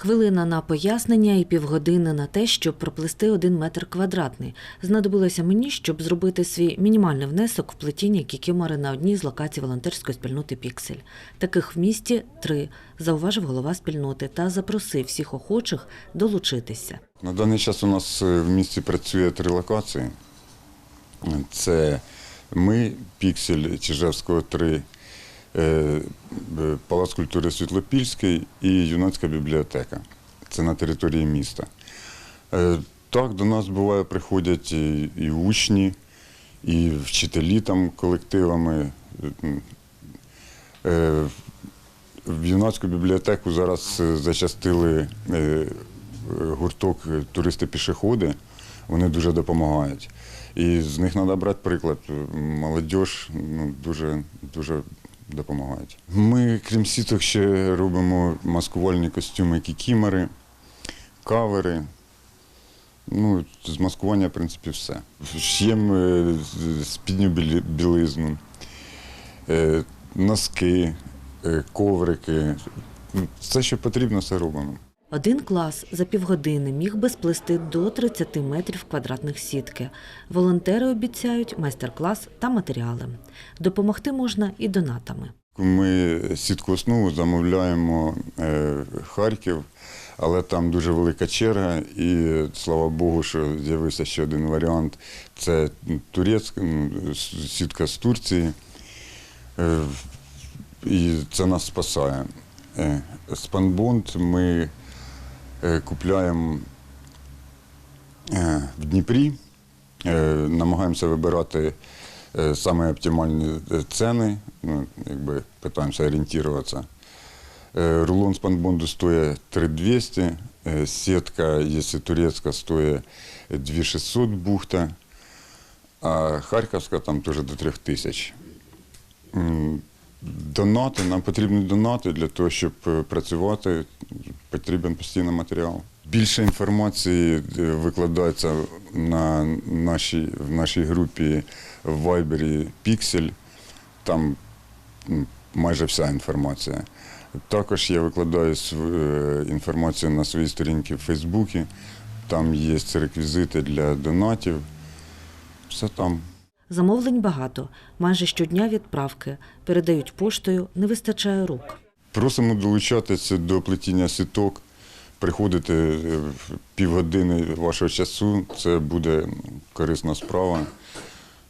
Хвилина на пояснення і півгодини на те, щоб проплести один метр квадратний. Знадобилося мені, щоб зробити свій мінімальний внесок в плетіння кікімори на одній з локацій волонтерської спільноти Піксель. Таких в місті три, зауважив голова спільноти та запросив всіх охочих долучитися. На даний час у нас е, в місті працює три локації. Це ми, Піксель Чижевського 3, е, е, Палац культури Світлопільський і юнацька бібліотека. Це на території міста. Е, Так, до нас буває приходять і, учні, і вчителі там колективами. Е, В юнацьку бібліотеку зараз е, зачастили е, е, гурток е, туристи-пішоходи. Вони дуже допомагають. І з них треба брати приклад. Молодь ну, дуже, дуже допомагають. Ми, крім сіток, ще робимо маскувальні костюми кікімери, кавери. Ну, з маскування, в принципі, все. Ш'ємо е, спідню білизну, е, носки, е, коврики. Все, що потрібно, все робимо. Один клас за півгодини міг би сплести до 30 метрів квадратних сітки. Волонтери обіцяють майстер-клас та матеріали. Допомогти можна і донатами. Ми сітку основу замовляємо е, Харків, але там дуже велика черга, і слава Богу, що з'явився ще один варіант. Це турецька сітка з Турції. Е, І це нас спасає. Спанбонд ми е, купляємо е, в Дніпрі, Е, намагаємося вибирати е, саме оптимальні е, ціни, ну, якби питаємося орієнтуватися. Е, Рулон спанбонду стоїть 3200, е, сітка, якщо турецька, стоїть 2600 бухта, а харківська там теж до 3000. М, Донати, нам потрібні донати для того, щоб е, працювати, потрібен постійно матеріал. Більше інформації е, викладається на нашій, в нашій групі в Вайбері Pixel. Там майже вся інформація. Також я викладаю е, інформацію на своїй сторінці в Фейсбуці. Там є реквізити для донатів. Все там. Замовлень багато, майже щодня відправки. Передають поштою, не вистачає рук. Просимо долучатися до плетіння сіток, приходити е, півгодини вашого часу. Це буде корисна справа.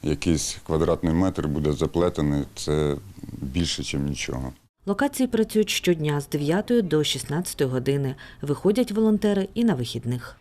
Якийсь квадратний метр буде заплетений, це більше, ніж нічого. Локації працюють щодня з 9 до 16 години. Виходять волонтери і на вихідних.